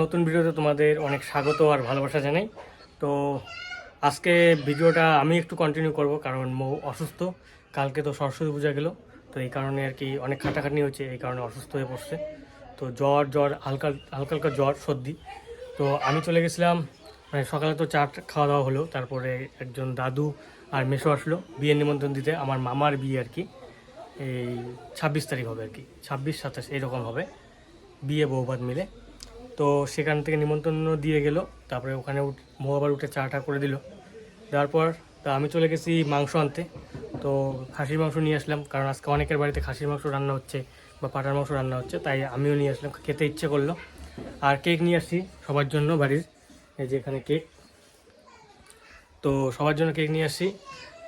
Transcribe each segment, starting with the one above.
নতুন ভিডিওতে তোমাদের অনেক স্বাগত আর ভালোবাসা জানাই। তো আজকে ভিডিওটা আমি একটু কন্টিনিউ করব কারণ মৌ অসুস্থ। কালকে তো সরস্বতী পূজা গেল, তো এই কারণে আর কি অনেক খাটাখাটনি হচ্ছে এই কারণে অসুস্থ হয়ে পড়ছে। তো জ্বর জ্বর, হালকা হালকা হালকা জ্বর, সর্দি। তো আমি চলে গেছিলাম মানে সকালে তো চা খাওয়া দাওয়া হলো, তারপরে একজন দাদু আর মেসো আসলো বিয়ের নিমন্ত্রণ দিতে, আমার মামার বিয়ে আর কি। এই ছাব্বিশ তারিখ হবে আর কি, ছাব্বিশ, সাতাশ, এরকম হবে। বিয়ে বৌভাত মিলে। তো সেখান থেকে নিমন্ত্রণ দিয়ে গেল। তারপরে ওখানে উঠ- মৌ আবার উঠে চাটা করে দিল। দেওয়ার পর, তা আমি চলে গেছি মাংস আনতে। তো খাসির মাংস নিয়ে আসলাম, কারণ আজকে অনেকের বাড়িতে খাসির মাংস রান্না হচ্ছে বা পাটার মাংস রান্না হচ্ছে, তাই আমিও নিয়ে আসলাম, খেতে ইচ্ছে করল। আর কেক নিয়ে আসছি সবার জন্য বাড়ির, এই যে এখানে কেক। তো সবার জন্য কেক নিয়ে আসছি।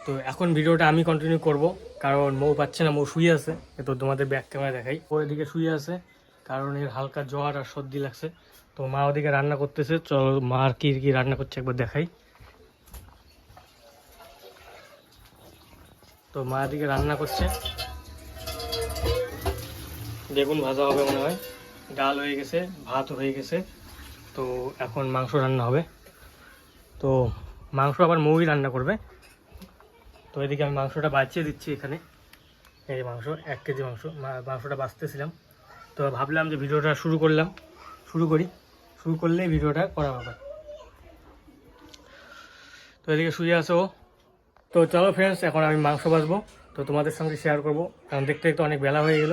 তো এখন ভিডিওটা আমি কন্টিনিউ করব, কারণ মৌ পাচ্ছে না, মৌ শুয়ে আছে। তো তোমাদের ব্যাক ক্যামেরা দেখাই। ও এদিকে শুয়ে আছে। কারণ এর হালকা জ্বর আর সর্দি লাগছে। তো মা ওদিকে রান্না করতেছে। চলো মা আর কি কি রান্না করছে একবার দেখাই। তো মা এদিকে রান্না করছে। বেগুন ভাজা হবে মনে হয়। ডাল হয়ে গেছে, ভাত হয়ে গেছে। তো এখন মাংস রান্না হবে। তো মাংস আবার মৌই রান্না করবে। তো এদিকে আমি মাংসটা বাঁচিয়ে দিচ্ছি এখানে। এই মাংস, এক কেজি মাংস মাংসটা বাঁচতেছিলাম। তো ভাবলাম যে ভিডিওটা শুরু করলাম। শুরু করি। শুরু করলেই ভিডিওটা করা হবে। তো এদিকে শুয়ে আসো। তো চলো ফ্রেন্ডস এখন আমি মাংস বাছবো তো তোমাদের সঙ্গে শেয়ার করব। কারণ দেখতে দেখতে অনেক বেলা হয়ে গেল।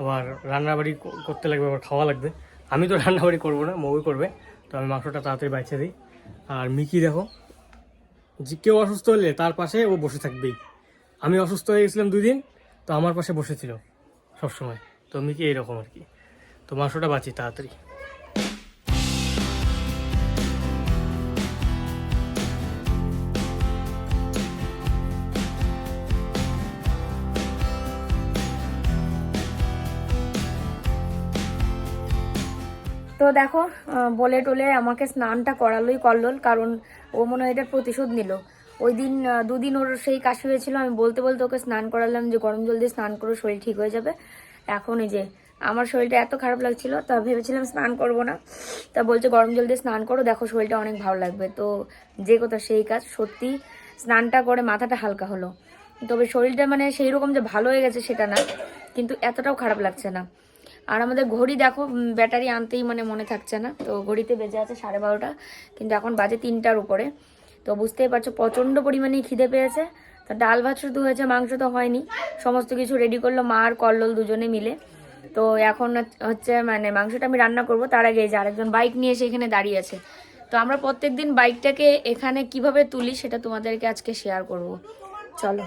আবার রান্নাবাড়ি করতে লাগবে, আবার খাওয়া লাগবে। আমি তো রান্নাবাড়ি করব না, মৌই করবে। তো আমি মাংসটা তাড়াতাড়ি বাইছে দিই। আর মিকি দেখো, যে কেউ অসুস্থ হলে তার পাশে ও বসে থাকবেই। আমি অসুস্থ হয়ে গেছিলাম দুই দিন, তো আমার পাশে বসেছিল সবসময়। তো মিকি এইরকম আর কি? তো মাংসটা বাঁচি, তাড়াতাড়ি। তো দেখো বলে টলে আমাকে স্নানটা করালোই কল্লোল, কারণ ও মনে হয় এটার প্রতিশোধ নিল। ওই দিন দুদিন ওর সেই কাশি হয়েছিল, আমি বলতে বলতে ওকে স্নান করালাম যে গরম জল দিয়ে স্নান করো, শরীর ঠিক হয়ে যাবে। এখন যে আমার শরীরটা এত খারাপ লাগছিল, তা ভেবেছিলাম স্নান করব না। তা বলছে, গরম জল দিয়ে স্নান করো, দেখো শরীরটা অনেক ভালো লাগবে। তো যে কথা সেই কাজ, সত্যি স্নানটা করে মাথাটা হালকা হলো। তবে শরীরটা মানে সেই রকম যে ভালো হয়ে গেছে সেটা না, কিন্তু এতটাও খারাপ লাগছে না। আর আমাদের ঘড়ি দেখো ব্যাটারি আনতেই মানে মনে থাকছে না। তো ঘড়িতে বেজে আছে সাড়ে বারোটা, কিন্তু এখন বাজে তিনটার উপরে। তো বুঝতেই পারছ, প্রচণ্ড পরিমাণে খিদে পেয়েছে। তো ডাল ভাত শুধু হয়েছে, মাংস তো হয়নি। সমস্ত কিছু রেডি করল মা আর কল্লোল দুজনে মিলে। তো এখন হচ্ছে মানে মাংসটা আমি রান্না করব, তার আগে যে আরেকজন বাইক নিয়ে এসে এখানে দাঁড়িয়ে আছে। তো আমরা প্রত্যেক দিন বাইকটাকে এখানে কীভাবে তুলি সেটা তোমাদেরকে আজকে শেয়ার করব। চলো।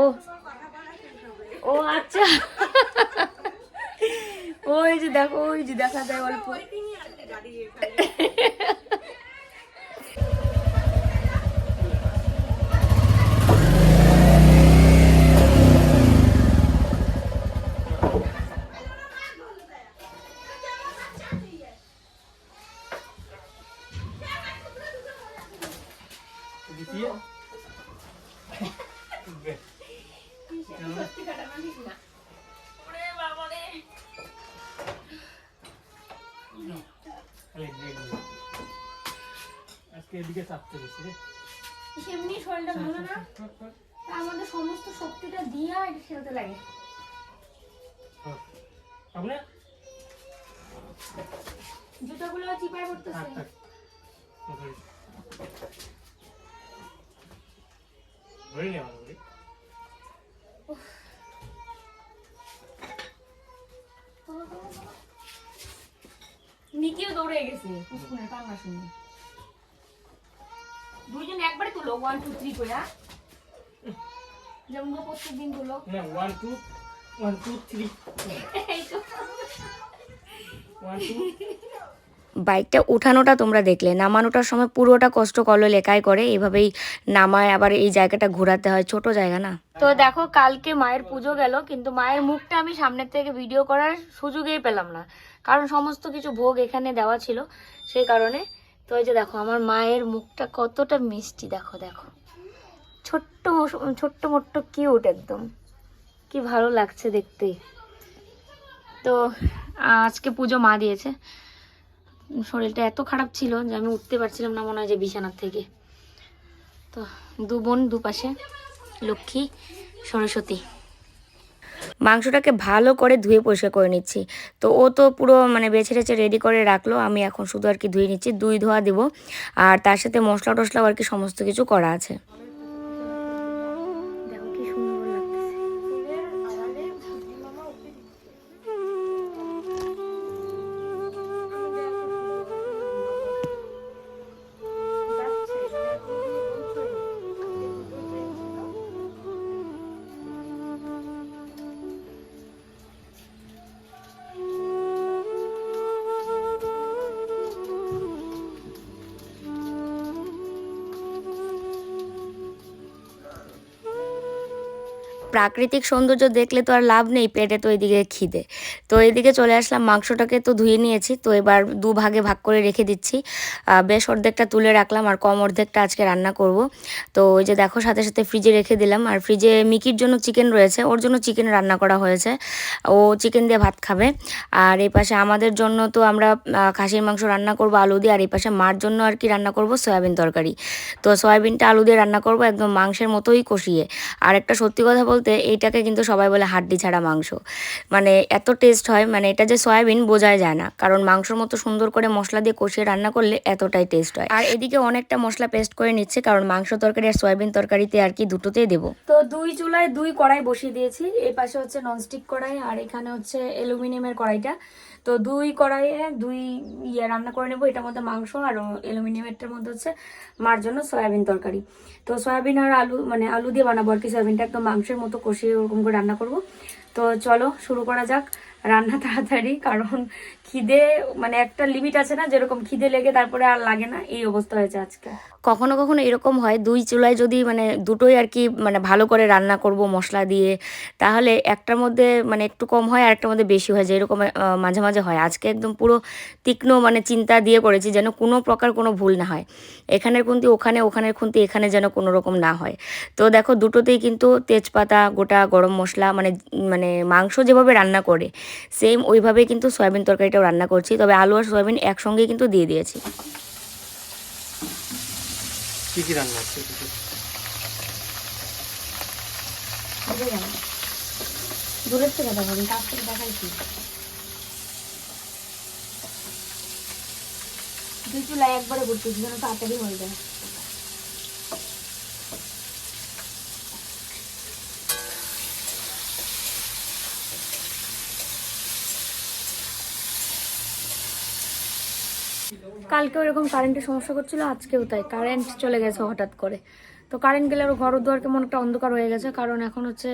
ও। ও আচ্ছা। ওই যে দেখো, ওই যে দেখা যায় অল্প। এদিকে চাপতে গেছি রে। এমনি শরীরটা ভালো না? মধ্যে সমস্ত শক্তিটা দিয়ে এটা খেলতে লাগে। আপনি জুতোগুলো চিপায় পড়তেছে। থাক থাক। ধরে নে ভালো করে নিকিও দৌড়ে গেছে। পুষ্কুনের কান্না শুনে। দুইজন একবারে তুলো ওয়ান টু থ্রি করে? যেমন প্রত্যেক দিন তুলো। না one two one two three এই তো। ওয়ান টু বাইকটা উঠানোটা তোমরা দেখলে নামানোটার সময় পুরোটা কষ্ট করল লেখাই করে এভাবেই নামায় আবার এই জায়গাটা ঘোরাতে হয় ছোট জায়গা না। তো দেখো কালকে মায়ের পুজো গেল কিন্তু মায়ের মুখটা আমি সামনের থেকে ভিডিও করার সুযোগেই পেলাম না কারণ সমস্ত কিছু ভোগ এখানে দেওয়া ছিল সেই কারণে তো এই যে দেখো, আমার মায়ের মুখটা কতটা মিষ্টি, দেখো দেখো। ছোট্ট ছোট্ট মোট্ট কিউট একদম। কি ভালো লাগছে দেখতে। তো, আজকে পুজো মা দিয়েছে। শরীরটা এত খারাপ ছিল যে আমি উঠতে পারছিলাম না মনে হয় যে বিছানার থেকে। তো, দু বোন দুপাশে, লক্ষ্মী, সরস্বতী। মাংসটাকে ভালো করে ধুয়ে পরিষ্কার করে নিচ্ছি। তো ও তো পুরো মানে বেছে টেছে রেডি করে রাখল, আমি এখন শুধু আর কি ধুয়ে নিচ্ছি, দুই ধোয়া দিব। আর তার সাথে মশলা টশলাও আর কি সমস্ত কিছু করা আছে। প্রাকৃতিক সৌন্দর্য দেখলে তো আর লাভ নেই পেটে তো এদিকে খিদে। তো এদিকে চলে আসলাম, মাংসটাকে তো ধুয়ে নিয়েছি, তো এবার দু ভাগে ভাগ করে রেখে দিচ্ছি। বেশ অর্ধেকটা তুলে রাখলাম আর কম অর্ধেকটা আজকে রান্না করব। তো ওই যে দেখো, সাথে সাথে ফ্রিজে রেখে দিলাম। আর ফ্রিজে মিকির জন্য চিকেন রয়েছে, ওর জন্য চিকেন রান্না করা হয়েছে। ও চিকেন দিয়ে ভাত খাবে। আর এই পাশে আমাদের জন্য তো আমরা খাসির মাংস রান্না করব আলু দিয়ে, আর এই পাশে মার জন্য আর কি রান্না করব, সয়াবিন তরকারি। তো সয়াবিনটা আলু দিয়ে রান্না করব, একদম মাংসের মতোই কষিয়ে। আর একটা সত্যি কথা বলতে এইটাকে কিন্তু সবাই বলে হাড্ডি ছাড়া মাংস। মানে এত টেস্ট হয় মানে এটা যে সয়াবিন বোঝাই যায় না। কারণ মাংসর মতো সুন্দর করে মশলা দিয়ে কষিয়ে রান্না করলে এতটাই টেস্ট হয়। আর এদিকে অনেকটা মশলা পেস্ট করে নিচ্ছে, কারণ মাংস তরকারি আর সয়াবিন তরকারিতে আর কি দুটোতেই দেবো। তো দুই চুলায় দুই কড়াই বসিয়ে দিয়েছি। এই পাশে হচ্ছে ননস্টিক কড়াই, আর এখানে হচ্ছে অ্যালুমিনিয়ামের কড়াইটা। তো দুই কড়াইয়ে দুই ইয়ে রান্না করে নেব। এটার মধ্যে মাংস আর অ্যালুমিনিয়ামেরটার মধ্যে হচ্ছে মার জন্য সয়াবিন তরকারি। তো সয়াবিন আর আলু মানে আলু দিয়ে বানাবো আর কি। সয়াবিনটা একদম মাংসের মতো কষিয়ে ওরকম করে রান্না করব। তো চলো শুরু করা যাক রান্না তাড়াতাড়ি, কারণ খিদে মানে একটা লিমিট আছে না, যেরকম খিদে লেগে তারপরে আর লাগে না, এই অবস্থা হয়েছে আজকে। কখনো কখনো এরকম হয়, দুই চুলায় যদি মানে দুটোই আর কি মানে ভালো করে রান্না করব মশলা দিয়ে, তাহলে একটার মধ্যে মানে একটু কম হয় আর একটার মধ্যে বেশি হয় যে এরকম মাঝে মাঝে হয়। আজকে একদম পুরো তীক্ষ্ণ মানে চিন্তা দিয়ে করেছি যেন কোনো প্রকার কোনো ভুল না হয়। এখানের খুন্তি ওখানে, ওখানের খুন্তি এখানে যেন কোনো রকম না হয়। তো দেখো, দুটোতেই কিন্তু তেজপাতা, গোটা গরম মশলা মানে মানে মাংস যেভাবে রান্না করে সেম ওইভাবেই কিন্তু সয়াবিন তরকারিটাও রান্না করছি। তবে আলু আর সয়াবিন একসঙ্গেই কিন্তু দিয়ে দিয়েছি। কি কি রান্না হচ্ছে দূরের থেকে দেখাবেন কাছ থেকে দেখাই কি? দুই চুলা একবারে করতেছি যেন তাড়াতাড়ি হয়ে যায়। কালকেও এরকম কারেন্টের সমস্যা করছিল, আজকেও তাই। কারেন্ট চলে গেছে হঠাৎ করে। তো কারেন্ট গেলে আরও ঘর দুয়ার কেমন একটা অন্ধকার হয়ে গেছে, কারণ এখন হচ্ছে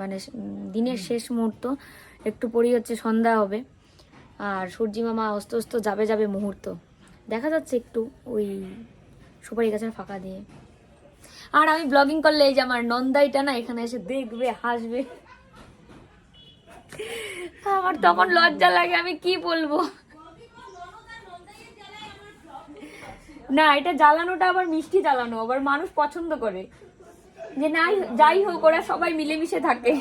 মানে দিনের শেষ মুহূর্ত। একটু পরেই হচ্ছে সন্ধ্যা হবে। আর সূর্যি মামা অস্ত অস্ত যাবে যাবে মুহূর্ত। দেখা যাচ্ছে একটু ওই সুপারি গাছের ফাঁকা দিয়ে। আর আমি ব্লগিং করলে এই যে আমার নন্দাইটা না, এখানে এসে দেখবে, হাসবে। আমার তখন লজ্জা লাগে, আমি কি বলব? না, এটা জ্বালানোটা আবার মিষ্টি জ্বালানো, আবার মানুষ পছন্দ করে। যে না, যাই হোক, ওরা সবাই মিলেমিশে থাকে।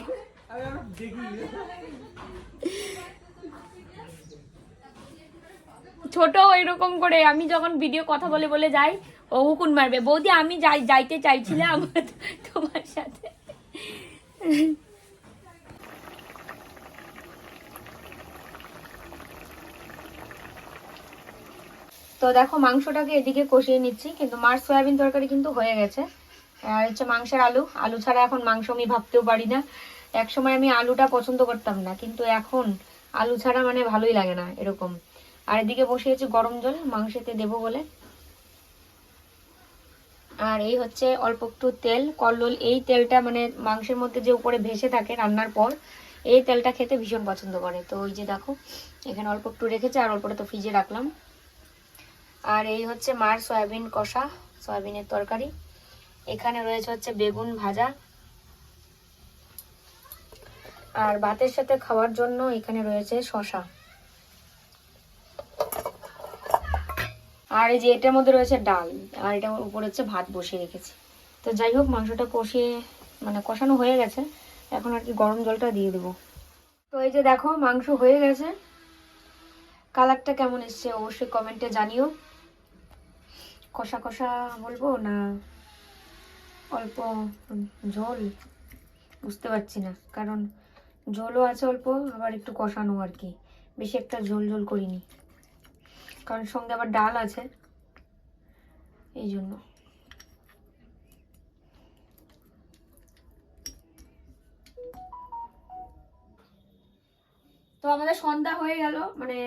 ছোট এরকম করে আমি যখন ভিডিও কথা বলে বলে যাই, ও হুকুন মারবে, বৌদি, আমি যাই, যাইতে চাইছিলাম তোমার সাথে। তো দেখো, মাংসটাকে এদিকে কষিয়ে নিচ্ছি, কিন্তু মার সয়াবিন তরকারি কিন্তু হয়ে গেছে। আর হচ্ছে মাংসের আলু। আলু ছাড়া এখন মাংস আমি ভাবতেও পারি না। এক সময় আমি আলুটা পছন্দ করতাম না, কিন্তু এখন আলু ছাড়া মানে ভালোই লাগে না এরকম। আর এদিকে বসিয়েছি গরম জল, মাংসেতে দেবো বলে। আর এই হচ্ছে অল্প একটু তেল, কল্লোল। এই তেলটা মানে মাংসের মধ্যে যে উপরে ভেসে থাকে রান্নার পর, এই তেলটা খেতে ভীষণ পছন্দ করে। তো ওই যে দেখো, এখানে অল্প একটু রেখেছে, আর অল্পটা তো ফ্রিজে রাখলাম। আর এই হচ্ছে মার সয়াবিন কষা, সয়াবিনের তরকারি। এখানে রয়েছে হচ্ছে বেগুন ভাজা। আর ভাতের সাথে খাওয়ার জন্য এখানে রয়েছে শশা আর এই যে এটার মধ্যে রয়েছে ডাল, আর এটার উপরে হচ্ছে ভাত বসিয়ে রেখেছি। তো যাই হোক, মাংসটা কষিয়ে মানে কষানো হয়ে গেছে। এখন আর কি গরম জলটা দিয়ে দেবো। তো এই যে দেখো, মাংস হয়ে গেছে। কালারটা কেমন এসছে অবশ্যই কমেন্টে জানিও। কষা কষা বলব না অল্প ঝোল? বুঝতে পারছি না। কারণ ঝোলও আছে অল্প, আবার একটু কষানো আর কি। বেশি একটা ঝোল ঝোল করিনি। কারণ সঙ্গে আবার ডাল আছে। এই জন্য। তো আমাদের সন্ধ্যা হয়ে গেল। মানে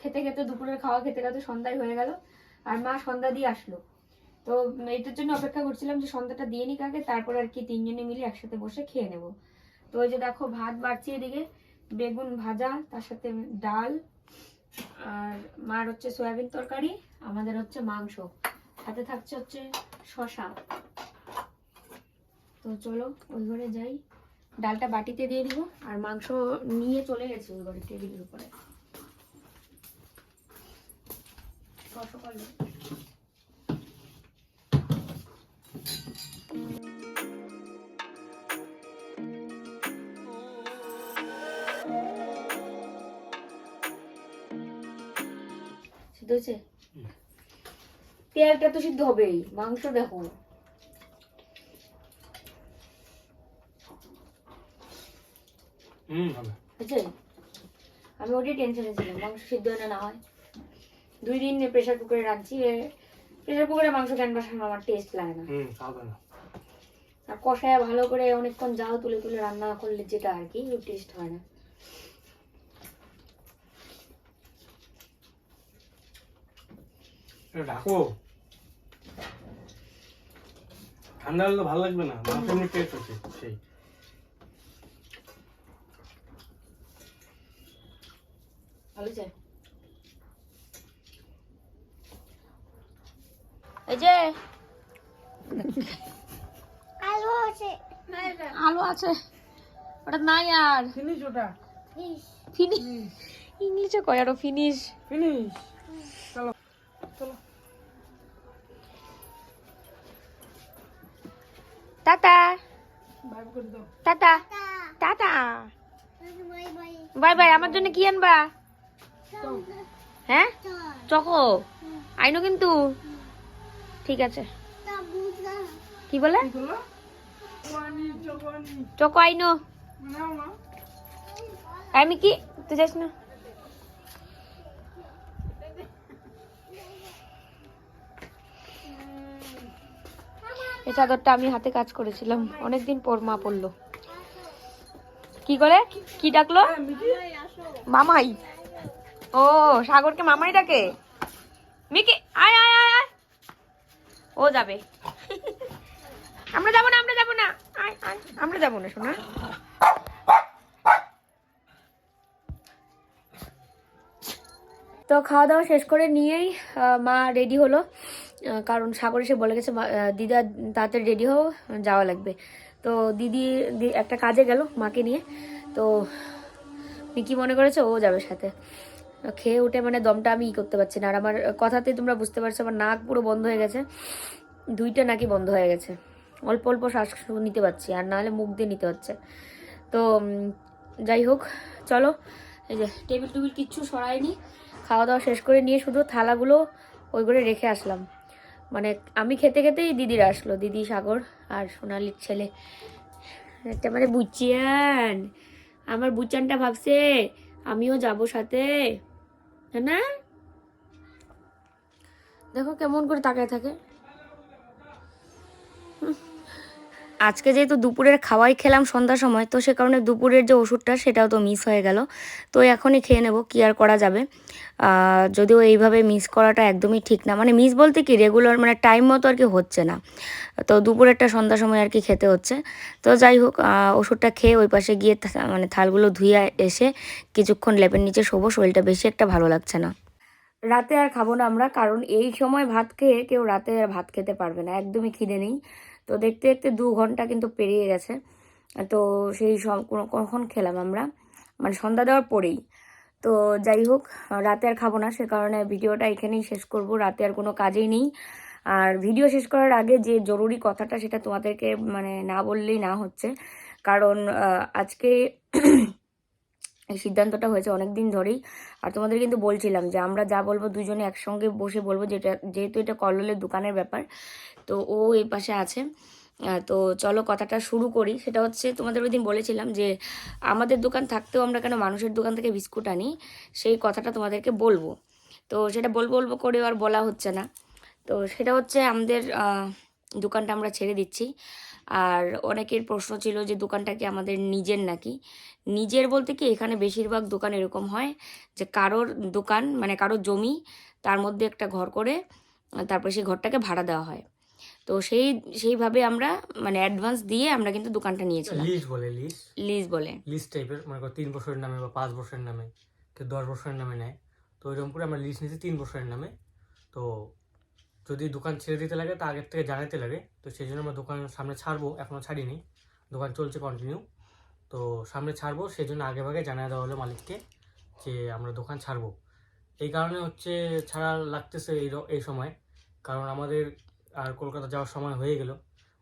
খেতে খেতে দুপুরের খাওয়া খেতে খেতে সন্ধ্যায় হয়ে গেল। আর মা সন্ধ্যা দিয়ে আসলো। তো এইটার জন্য অপেক্ষা করছিলাম যে সন্ধ্যাটা দিয়ে নিক আগে, তারপর আর কি তিনজনে মিলে একসাথে বসে খেয়ে নেব। তো ওই যে দেখো ভাত বাড়ছি এদিকে, বেগুন ভাজা, তার সাথে ডাল, আর মার হচ্ছে সয়াবিন তরকারি, আমাদের হচ্ছে মাংস। সাথে থাকছে হচ্ছে শশা তো চলো, ওই ঘরে যাই। ডালটা বাটিতে দিয়ে দিব, আর মাংস নিয়ে চলে গেছে ওই ঘরে টেবিলের উপরে। রসগোল্লা সিদ্ধ হয়েছে? তো সিদ্ধ হবেই মাংস দেখো। হুম আমি ওটাই টেনশনে ছিলাম মাংস সিদ্ধ হয় না না হয়। দুই দিন প্রেশার কুকারে রাঁধছি প্রেশার কুকারে মাংস কেন বসানো? আমার টেস্ট লাগে না। আর কষায় ভালো করে অনেকক্ষণ জাল তুলে তুলে রান্না করলে যেটা আর কি টেস্ট হয় না। ঢাকো। ঠান্ডা হলে ভালো লাগবে না মাংস এমনি টেস্ট হচ্ছে সেই। ভালো আছে যে? আলু আছে। আলু আছে। ওটা নাই আর। ফিনিশ ওটা। ফিনিশ। ইংলিশে কয় আরও ফিনিশ? ফিনিশ। টাটা। করে দাও। টাটা। টাটা। Bye bye. বাই আমার জন্য কি আনবা? হ্যাঁ? চকো। আইনো কিন্তু। ঠিক আছে। কি বলে? চকো আইনো নাও আমি কি? তুই যাস না। এই চাদরটা আমি হাতে কাজ করেছিলাম। অনেকদিন পর মা পড়ল। কি করে? কি ডাকলো? মামাই। ও সাগরকে মামাই ডাকে। মিকি আয় আয় আয়। ও যাবে। আমরা যাব না, আমরা যাব না। আমরা যাব না শোনা তো খাওয়া দাওয়া শেষ করে নিয়েই মা রেডি হলো। কারণ সাগর এসে বলে গেছে দিদা, তাড়াতাড়ি রেডি হও, যাওয়া লাগবে। তো দিদি একটা কাজে গেল মাকে নিয়ে। তো মিকি মনে করেছে ও যাবে সাথে। খেয়ে উঠে মানে দমটা আমি ই করতে পারছি না। আর আমার কথাতে তোমরা বুঝতে পারছ, আমার নাক পুরো বন্ধ হয়ে গেছে। দুইটা নাকি বন্ধ হয়ে গেছে। অল্প অল্প শ্বাস নিতে পারছি, আর নাহলে মুখ দিয়ে নিতে হচ্ছে। তো যাই হোক, চলো। এই যে, টেবিল টুবিল কিচ্ছু সরাইনি। খাওয়া দাওয়া শেষ করে নিয়ে শুধু থালাগুলো ওই করে রেখে আসলাম। মানে আমি খেতে খেতেই দিদিরা আসলো, দিদি, সাগর আর সোনালির ছেলে। একটা মানে বুচিয়ান আমার বুচানটা ভাবছে, আমিও যাব সাথে। না? দেখো কেমন করে তাকায় থাকে। আজকে যেহেতু দুপুরের খাওয়াই খেলাম সন্ধ্যার সময়, তো সে কারণে দুপুরের যে ওষুধটা সেটাও তো মিস হয়ে গেল। তো এখনই খেয়ে নেব, কি আর করা যাবে। যদিও এইভাবে মিস করাটা একদমই ঠিক না। মানে মিস বলতে কি রেগুলার মানে টাইম মতো আর কি হচ্ছে না। তো দুপুরেরটা সন্ধ্যার সময় আর কি খেতে হচ্ছে। তো যাই হোক ওষুধটা খেয়ে ওই পাশে গিয়ে মানে থালগুলো ধুয়ে এসে কিছুক্ষণ লেপের নিচে শোবো, শরীরটা বেশি একটা ভালো লাগছে না। রাতে আর খাব না আমরা, কারণ এই সময় ভাত খেয়ে কেউ রাতে আর ভাত খেতে পারবে না, একদমই খিদে নেই। তো দেখতে দেখতে দু ঘণ্টা কিন্তু পেরিয়ে গেছে। তো সেই কখন খেলাম আমরা? মানে সন্ধ্যা দেওয়ার পরেই। তো যাই হোক, রাতে আর খাব না, সে কারণে ভিডিওটা এখানেই শেষ করব। রাতে আর কোনো কাজেই নেই। আর ভিডিও শেষ করার আগে যে জরুরি কথাটা সেটা তোমাদেরকে মানে না বললেই না হচ্ছে। কারণ আজকে এই সিদ্ধান্তটা হয়েছে অনেক দিন ধরেই। আর তোমাদের কিন্তু বলছিলাম যে আমরা যা বলব দুজনে একসঙ্গে বসে বলব যেটা, যেহেতু এটা কল্লোলের দোকানের ব্যাপার, তো ও এই পাশে আছে। তো চলো কথাটা শুরু করি। সেটা হচ্ছে তোমাদের ওই দিন বলেছিলাম যে আমাদের দোকান থাকতেও আমরা কেন মানুষের দোকান থেকে বিস্কুট আনি, সেই কথাটা তোমাদেরকে বলব। তো সেটা বলব বলব করেও আর বলা হচ্ছে না। তো সেটা হচ্ছে আমাদের দোকানটা আমরা ছেড়ে দিচ্ছি। আর অনেকের প্রশ্ন ছিল যে দোকানটা কি আমাদের নিজের নাকি? নিজের বলতে কি এখানে বেশিরভাগ দোকান এরকম হয় যে কারোর দোকান মানে কারোর জমি তার মধ্যে একটা ঘর করে তারপরে সেই ঘরটাকে ভাড়া দেওয়া হয়। তো সেই সেইভাবে আমরা মানে অ্যাডভান্স দিয়ে আমরা কিন্তু দোকানটা নিয়েছিলাম। লিজ বলে লিজ লিজ বলে। লিজ টাইপের মনে তিন বছরের নামে বা পাঁচ বছরের নামে কেউ দশ বছরের নামে নেয়। তো এরকম করে আমরা লিজ নিয়েছি তিন বছরের নামে। তো যদি দোকান ছেড়ে দিতে লাগে তা আগের থেকে জানাতে লাগে। তো সেই জন্য আমরা দোকান সামনে ছাড়বো এখনও ছাড়িনি। দোকান চলছে কন্টিনিউ তো সামনে ছাড়বো সেই জন্য আগে ভাগে জানিয়ে দেওয়া হলো মালিককে যে আমরা দোকান ছাড়বো। এই কারণে হচ্ছে ছাড়া লাগতেছে এই এই সময়। কারণ আমাদের আর কলকাতা যাওয়ার সময় হয়ে গেল।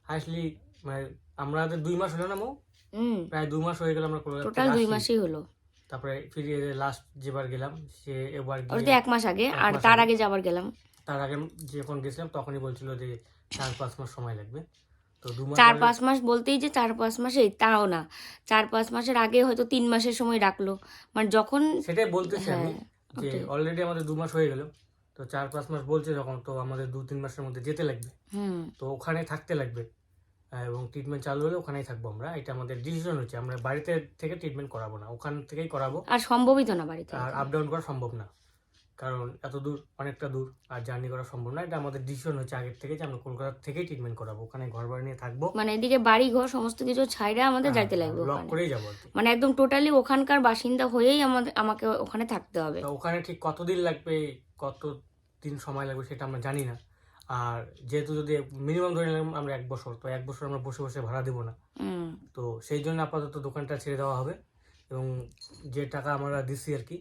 আসলি মানে আমাদের দুই মাস হলো না মৌ? হুম। প্রায় দুই মাস হয়ে গেল আমরা কলকাতা টোটাল দুই। মাসই হলো। তারপরে ফিরিয়ে লাস্ট যেবার গেলাম সে এবার এক মাস আগে আর তার। আগে যাবার গেলাম। তার আগে যখন গেছিলাম তখনই বলছিল যে চার পাঁচ মাস সময় লাগবে। তো চার পাঁচ মাস বলতেই যে চার পাঁচ মাসে তাও না। চার পাঁচ মাসের আগে হয়তো তিন মাসের সময় রাখল মানে যখন সেটাই বলতেছি আমি হ্যাঁ, যে অলরেডি আমাদের দু মাস হয়ে গেল। তো চার পাঁচ মাস বলছে যখন তো আমাদের দু তিন মাসের মধ্যে যেতে লাগবে। হুম। তো ওখানে থাকতে লাগবে। এবং ট্রিটমেন্ট চালু হলে ওখানেই থাকব আমরা। এটা আমাদের ডিসিশন হচ্ছে। আমরা বাড়িতে থেকে ট্রিটমেন্ট করাবো না। ওখান থেকেই করাবো। আর সম্ভবই তো না বাড়িতে। আর আপ ডাউন করা সম্ভব না। কারণ এত দূর অনেকটা দূর আর জার্নি করা সম্ভব না। এটা আমাদের ডিসিশন হচ্ছে আগের থেকে যে আমরা কলকাতা থেকেই ট্রিটমেন্ট করাবো। ওখানে ঘর বাড়ি নিয়ে থাকব। মানে এদিকে বাড়ি ঘর সমস্ত কিছু ছাইরা আমাদের হ্যাঁ, যাইতে লাগবে লক ওখানে। করেই যাব মানে একদম টোটালি ওখানকার বাসিন্দা হয়েই আমাদের আমাকে ওখানে থাকতে হবে। তো ওখানে ঠিক কতদিন লাগবে কত দিন সময় লাগবে সেটা আমরা জানি না। আর যেহেতু যদি মিনিমাম ধরে নিলাম আমরা এক বছর তো এক বছর আমরা বসে বসে ভাড়া দেবো না। তো সেই জন্য আপাতত দোকানটা ছেড়ে দেওয়া হবে। এবং যে টাকা আমরা দিছি আর কি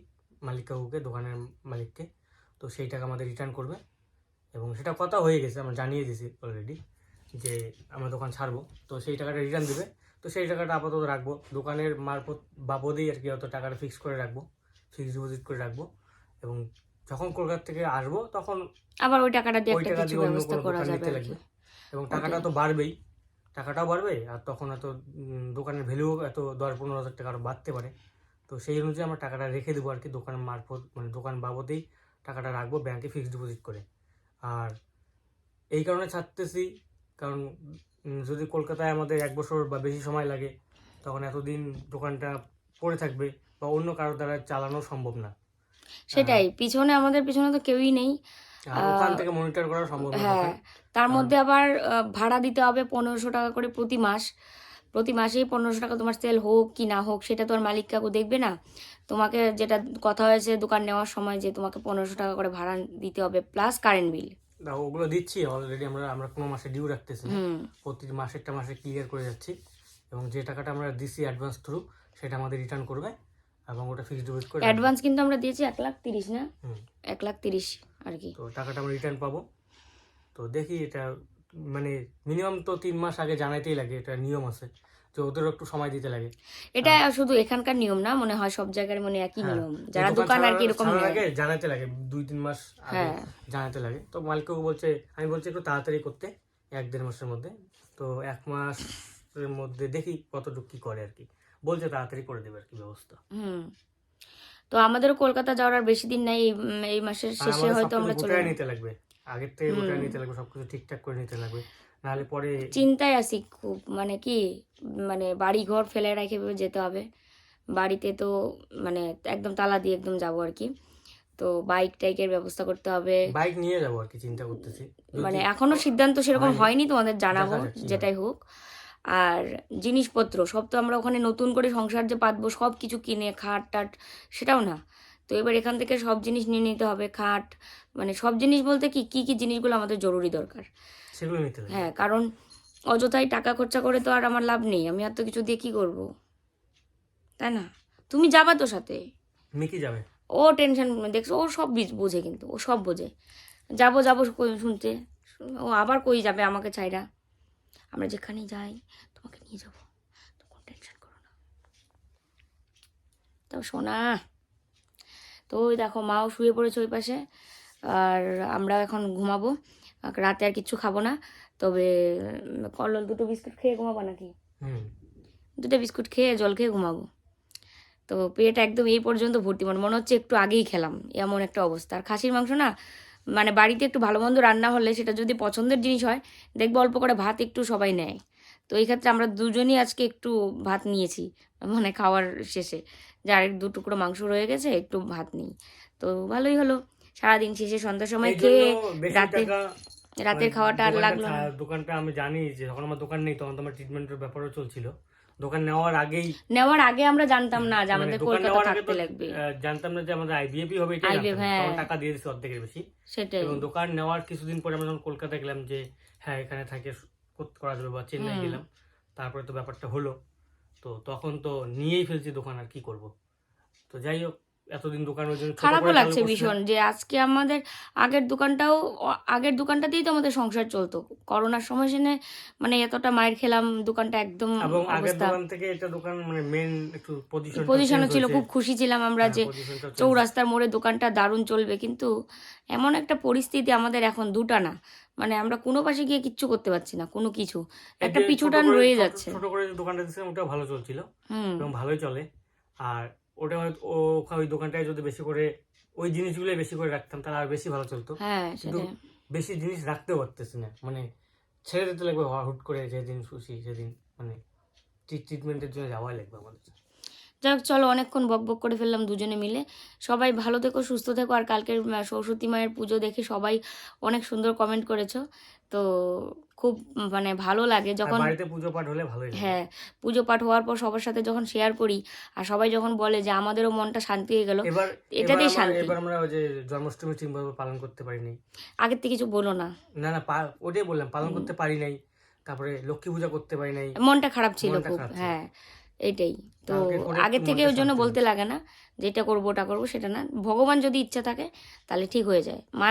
মালিক কাকুকে দোকানের মালিককে। তো সেই টাকা আমাদের রিটার্ন করবে। এবং সেটা কথা হয়ে গেছে আমরা জানিয়ে দিয়েছি অলরেডি যে আমরা দোকান ছাড়বো। তো সেই টাকাটা রিটার্ন দেবে। তো সেই টাকাটা আপাতত রাখব। দোকানের মারফত বাবদেই আর কি অত টাকাটা ফিক্স করে রাখব ফিক্সড ডিপোজিট করে রাখব। এবং যখন কলকাতা থেকে আসব তখন আবার ওই টাকাটা দিয়ে একটা কিছু ব্যবস্থা করা যাবে এবং টাকাটা তো বাড়বেই। টাকাটাও বাড়বে আর তখন এত দোকানের ভ্যালু এত দশ পনেরো হাজার টাকা আরও বাড়তে পারে। তো সেই অনুযায়ী আমরা টাকাটা রেখে দেবো আর কি দোকানের মারফত মানে দোকান বাবদেই টাকাটা রাখব ব্যাংকে ফিক্সড ডিপোজিট করে। আর এই কারণে ছাড়তেছি কারণ যদি কলকাতায় আমাদের এক বছর বা বেশি সময় লাগে তখন এতদিন দোকানটা পড়ে থাকবে বা অন্য কারোর দ্বারা চালানো সম্ভব না। সেটাই পিছনে আমাদের পিছনে তো কেউই নেই। ওখান থেকে মনিটর করা সম্ভব না হ্যাঁ তার মধ্যে আবার ভাড়া দিতে হবে পনেরোশো টাকা করে প্রতি মাস। প্রতি মাসেই পনেরোশো টাকা তোমার সেল হোক কি না হোক সেটা তো আর মালিক কাকু দেখবে না। তোমাকে যেটা কথা হয়েছে দোকান নেওয়ার সময় যে তোমাকে পনেরোশো টাকা করে ভাড়া দিতে হবে প্লাস কারেন্ট বিল না, ওগুলো দিচ্ছি অলরেডি আমরা আমরা কোনো মাসে ডিউ রাখতেছি প্রতি মাসেরটা মাসে ক্লিয়ার করে যাচ্ছি। এবং যে টাকাটা আমরা দিছি অ্যাডভান্স থ্রু সেটা আমাদের রিটার্ন করবে এবং ওটা ফিক্সড ডিপোজিট করে অ্যাডভান্স কিন্তু আমরা দিয়েছি এক লাখ তিরিশ না। এক লাখ তিরিশ আর কি। তো টাকাটা আমরা রিটার্ন পাবো। তো দেখি এটা মানে মিনিমাম তো তিন মাস আগে জানাইতেই লাগে এটা নিয়ম আছে। যে ওদেরও একটু সময় দিতে লাগে। এটা শুধু এখানকার নিয়ম না মনে হয় সব জায়গার মানে একই হ্যাঁ। নিয়ম। যারা দোকান আর কি এরকম। আগে জানাতে লাগে দুই তিন মাস আগে হ্যাঁ। জানাতে লাগে। তো মালিকও বলছে আমি বলছি একটু তাড়াতাড়ি করতে এক দেড় মাসের মধ্যে। তো এক মাসের মধ্যে দেখি কতটুকু কি করে আর কি। বলছে তাড়াতাড়ি করে দেবে আর কি ব্যবস্থা। হুম। তো আমাদের কলকাতা যাওয়ার আর বেশি দিন নাই এই মাসের শেষে হয়তো আমরা চলে নিতে লাগবে। আগের থেকে হুম। নিতে লাগবে সবকিছু ঠিকঠাক করে নিতে লাগবে নাহলে পরে চিন্তায় আছি খুব মানে কি মানে বাড়ি ঘর ফেলে রেখে যেতে হবে বাড়িতে তো মানে একদম তালা দিয়ে একদম যাব আর কি তো বাইক টাইকের ব্যবস্থা করতে হবে বাইক নিয়ে যাব আর কি চিন্তা করতেছি মানে এখনও সিদ্ধান্ত সেরকম হয়নি। তোমাদের জানাব। যেটাই হোক আর জিনিসপত্র সব তো আমরা ওখানে নতুন করে সংসার যে পাতবো সব কিছু কিনে খাট টাট সেটাও না তো এবার এখান থেকে সব জিনিস নিয়ে নিতে হবে খাট মানে সব জিনিস বলতে কি কি কি জিনিসগুলো আমাদের জরুরি দরকার। সেগুলো নিতে লাগবে হ্যাঁ কারণ অযথাই টাকা খরচা করে তো আর আমার লাভ নেই আমি আর তো কিছু দিয়ে কি করব? তাই না? তুমি যাবা তো সাথে? মিকি যাবে। ও টেনশন দেখছ ও সব বোঝে কিন্তু ও সব বোঝে। যাব যাব শুনতে। ও আবার কই যাবে আমাকে ছাইরা আমরা যেখানে যাই তোমাকে নিয়ে যাব। তো কোনো টেনশন করো না। তো সোনা তো ওই দেখো মাও শুয়ে পড়েছে ওই পাশে আর আমরা এখন ঘুমাবো। রাতে আর কিচ্ছু খাব না তবে কলল দুটো বিস্কুট খেয়ে ঘুমাবো নাকি? হুম। দুটো বিস্কুট খেয়ে জল খেয়ে ঘুমাবো। তো পেট একদম এই পর্যন্ত ভর্তি মানে মনে হচ্ছে একটু আগেই খেলাম এমন একটা অবস্থা। আর খাসির মাংস না মানে বাড়িতে একটু ভালো মন্দ রান্না হলে সেটা যদি পছন্দের জিনিস হয় দেখব অল্প করে ভাত একটু সবাই নেয়। তো এই ক্ষেত্রে আমরা দুজনই আজকে একটু ভাত নিয়েছি মানে খাওয়ার শেষে। যার দু টুকরো মাংস রয়ে গেছে একটু ভাত নিই। তো ভালোই হলো। সারাদিন শেষে সন্ধ্যার সময় খেয়ে রাতে রাতের মানে খাওয়াটা আর লাগল না। দোকানটা আমি জানি যে যখন আমার দোকান নেই তখন তো আমার ট্রিটমেন্টের ব্যাপারও চলছিল। দোকান নেওয়ার আগেই নেওয়ার আগে আমরা জানতাম না যে মানে আমাদের কলকাতা থাকতে লাগবে। জানতাম না যে আমাদের আইবিএফই হবে এটা হ্যাঁ। টাকা দিয়ে দিছি অর্ধেকের বেশি। সেটাই। এবং দোকান নেওয়ার কিছুদিন পরে আমরা যখন কলকাতা গেলাম যে হ্যাঁ এখানে থাকে করা যাবে বা চেন্নাই গেলাম। তারপরে তো ব্যাপারটা হলো। তো তখন তো নিয়েই ফেলছি দোকান আর কি করব? তো যাই হোক এতদিন দোকান ওই জন্য খারাপও লাগছে ভীষণ যে আজকে আমাদের আগের দোকানটাও আগের দোকানটাতেই তো আমাদের সংসার চলতো। করোনার সময় সেনে মানে এতটা মায়ের খেলাম দোকানটা একদম এবং আগের দোকান থেকে এটা দোকান মানে মেন একটু পজিশন পজিশনও ছিল খুব খুশি ছিলাম আমরা যে হ্যাঁ, চৌরাস্তার মোড়ে দোকানটা দারুণ চলবে। কিন্তু এমন একটা পরিস্থিতি আমাদের এখন দুটা না। মানে আমরা কোনো পাশে গিয়ে কিচ্ছু করতে পারছি না কোনো কিছু। একটা পিছুটান রয়ে যাচ্ছে। ছোট করে দোকানটা দিয়েছিলাম ওটা ভালো চলছিল। হুম। এবং ভালোই চলে। আর ওটা হয়তো ওই দোকানটায় যদি বেশি করে ওই জিনিসগুলো বেশি করে রাখতাম তাহলে আর বেশি ভালো চলতো। হ্যাঁ কিন্তু বেশি জিনিস রাখতেও পারতেছি না। মানে ছেড়ে দিতে লাগবে হুট করে যেদিন খুশি সেদিন মানে ট্রিটমেন্টের জন্য যাওয়াই লাগবে আমাদের যাই হোক চলো অনেকক্ষণ বক বক করে ফেললাম দুজনে মিলে। সবাই ভালো থেকো সুস্থ থেকো আর কালকের সরস্বতী মায়ের পুজো দেখে সবাই অনেক সুন্দর কমেন্ট করেছ। তো খুব মানে ভালো লাগে যখন বাড়িতে পুজো পাঠ হলে ভালোই লাগে। হ্যাঁ পুজো পাঠ হওয়ার পর সবার সাথে যখন শেয়ার করি আর সবাই যখন বলে যে আমাদেরও মনটা শান্তি হয়ে গেল এবার এটাতেই শান্তি। এবার আমরা ওই যে জন্মাষ্টমী ঠিকভাবে পালন করতে পারিনি। আগের থেকে কিছু বলো না। না না ওটাই বললাম পালন করতে পারি নাই তারপরে লক্ষ্মী পূজা করতে পারি নাই। মনটা খারাপ ছিল খুব খারাপ ছিল। হ্যাঁ। এইটাই তো আগে আগের থেকে ওর ওই জন্য বলতে লাগে না যেটা করব ওটা করব সেটা না। ভগবান যদি ইচ্ছা থাকে তাহলে ঠিক হয়ে যায়। মা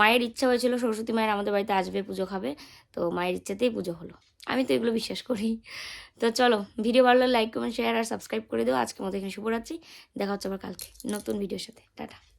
মায়ের ইচ্ছা হয়েছিল সরস্বতী মায়ের আমাদের বাড়িতে আসবে পুজো খাবে। তো মায়ের ইচ্ছাতেই পুজো হলো। আমি তো এগুলো বিশ্বাস করি। তো চলো ভিডিও ভালো লাইক কমেন্ট শেয়ার আর সাবস্ক্রাইব করে দেবো আজকে মতো এখানে শুভরাত্রি। দেখা হচ্ছে আবার কালকে নতুন ভিডিওর সাথে। টাটা।